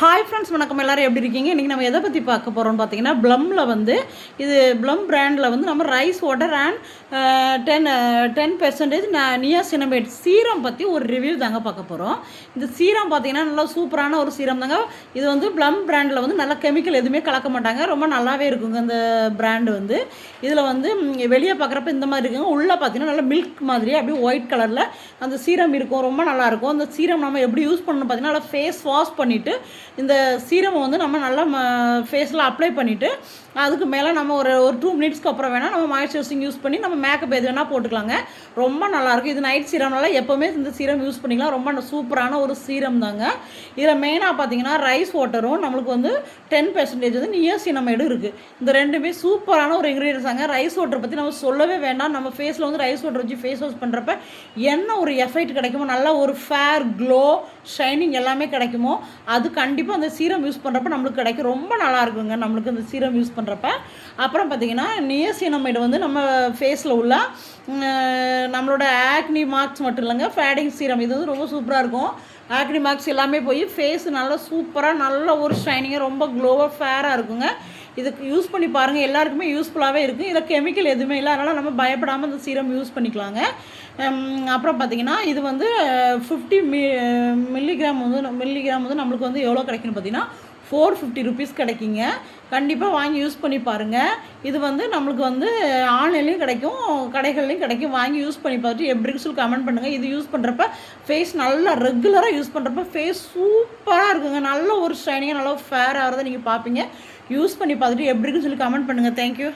Hi friends வணக்கம். எல்லோரும் எப்படி இருக்கீங்க? இன்றைக்கி நம்ம எதை பற்றி பார்க்க போகிறோம்னு பார்த்தீங்கன்னா ப்ளம்மில் வந்து இது ப்ளம் ப்ராண்டில் வந்து நம்ம rice water and ten ten percentage niacinamide serum பற்றி ஒரு ரிவ்யூ தாங்க பார்க்க போகிறோம் இந்த சீரம் பார்த்தீங்கன்னா நல்லா சூப்பரான ஒரு சீரம் தாங்க. இது வந்து ப்ளம் ப்ராண்டில் வந்து நல்லா கெமிக்கல் எதுவுமே கலக்க மாட்டாங்க. ரொம்ப நல்லாவே இருக்குங்க இந்த ப்ராண்டு வந்து. இதில் வந்து வெளியே பார்க்குறப்ப இந்த மாதிரி இருக்குங்க. உள்ளே பார்த்தீங்கன்னா நல்லா மில்க் மாதிரி அப்படியே ஒயிட் கலரில் அந்த சீரம் இருக்கும். ரொம்ப நல்லாயிருக்கும் அந்த சீரம் நம்ம எப்படி யூஸ் பண்ணணும் பார்த்தீங்கன்னா நல்லா ஃபேஸ் வாஷ் பண்ணிவிட்டு இந்த சீரமை வந்து நம்ம நல்லா ஃபேஸில் அப்ளை பண்ணிவிட்டு அதுக்கு மேலே நம்ம ஒரு ஒரு டூ மினிட்ஸ்க்கு அப்புறம் வேணால் நம்ம மாய்ஸ்சரைசிங் யூஸ் பண்ணி நம்ம மேக்கப் எது வேணால் போட்டுக்கலாங்க. ரொம்ப நல்லாயிருக்கும் இது நைட் சீரம்னால எப்போவுமே இந்த சீரம் யூஸ் பண்ணிக்கலாம் ரொம்ப சூப்பரான ஒரு சீரம் தாங்க. இதில் மெயினாக பார்த்தீங்கன்னா ரைஸ் வாட்டரும் நம்மளுக்கு வந்து டென் பெர்சன்டேஜ் வந்து நியோசினமைடு இருக்குது இந்த ரெண்டுமே சூப்பரான ஒரு இன்க்ரீடியன்ஸ் தாங்க. ரைஸ் வாட்டர் பற்றி நம்ம சொல்லவே வேண்டாம். நம்ம ஃபேஸில் வந்து ரைஸ் வாட்டர் வச்சு ஃபேஸ் வாஷ் பண்ணுறப்ப என்ன ஒரு எஃபெக்ட் கிடைக்குமோ நல்ல ஒரு ஃபேர் க்ளோ ஷைனிங் எல்லாமே கிடைக்குமோ அது கண்டிப்பாக அந்த சீரம் யூஸ் பண்ணுறப்ப நம்மளுக்கு கிடைக்கும். ரொம்ப நல்லா இருக்குங்க நம்மளுக்கு அந்த சீரம் யூஸ் பண்ணுறப்ப அப்புறம் பார்த்திங்கன்னா நியசினமைடு வந்து நம்ம ஃபேஸில் உள்ள நம்மளோட ஆக்னி மார்க்ஸ் மட்டும் இல்லைங்க ஃபேடிங் சீரம். இது வந்து ரொம்ப சூப்பராக இருக்கும். ஆக்னி மார்க்ஸ் எல்லாமே போய் ஃபேஸ் நல்லா சூப்பராக நல்ல ஒரு ஷைனிங்காக ரொம்ப க்ளோவாக ஃபேராக இருக்குங்க. இதுக்கு யூஸ் பண்ணி பாருங்கள் எல்லாருக்குமே யூஸ்ஃபுல்லாகவே இருக்குது இதில் கெமிக்கல் எதுவுமே இல்லை. அதனால் நம்ம பயப்படாமல் இந்த சீரம் யூஸ் பண்ணிக்கலாங்க. அப்புறம் பார்த்தீங்கன்னா இது வந்து ஃபிஃப்டி மி மில்லிகிராம் வந்து மில்லிகிராம் வந்து நம்மளுக்கு வந்து எவ்வளோ கிடைக்குன்னு பார்த்தீங்கன்னா ஃபோர் ஃபிஃப்டி ருபீஸ் கிடைக்குங்க. கண்டிப்பாக வாங்கி யூஸ் பண்ணி பாருங்கள் இது வந்து நம்மளுக்கு வந்து ஆன்லைன்லேயும் கிடைக்கும் கடைகள்லையும் கிடைக்கும். வாங்கி யூஸ் பண்ணி பார்த்துட்டு எப்படி சொல்லி கமெண்ட் பண்ணுங்கள் இது யூஸ் பண்ணுறப்ப ஃபேஸ் நல்லா ரெகுலராக யூஸ் பண்ணுறப்ப ஃபேஸ் சூப்பராக இருக்குங்க. நல்ல ஒரு ஷைனிங்காக நல்லா ஃபேர் ஆகிறத நீங்கள் பார்ப்பீங்க யூஸ் பண்ணி பார்த்துட்டு எப்படி இருக்குன்னு சொல்லி கமெண்ட் பண்ணுங்கள் தேங்க்யூ